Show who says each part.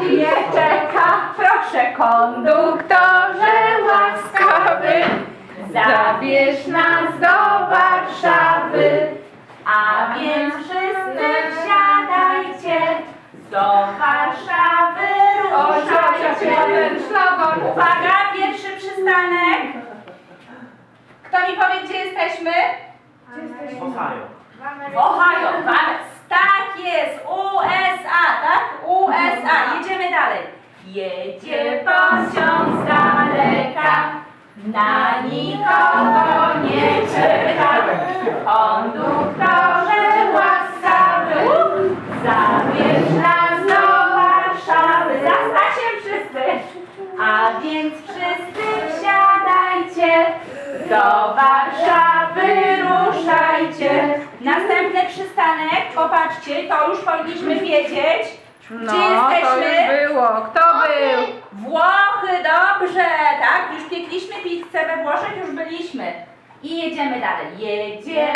Speaker 1: nie czeka. Proszę konduktorze łaskawy, zabierz nas do Warszawy. A więc wszyscy wsiadajcie, do Warszawy ruszajcie. Uwaga, pierwszy przystanek. Kto mi powie, gdzie jesteśmy?
Speaker 2: Ohio.
Speaker 1: W Ohio. Wa- Tak jest, USA, tak? USA. Jedziemy dalej. Jedzie pociąg z daleka, na nikogo nie czeka. Konduktorze łaskawy, zabierz nas do Warszawy. Za Stasiem wszyscy. A więc wszyscy wsiadajcie, do Warszawy ruszajcie. Następny przystanek, popatrzcie, to już powinniśmy wiedzieć.
Speaker 3: No,
Speaker 1: Gdzie
Speaker 3: to
Speaker 1: jesteśmy?
Speaker 3: już było. Kto
Speaker 1: tak? Już piekliśmy pizzę we Włoszech, już byliśmy. I jedziemy dalej. Jedzie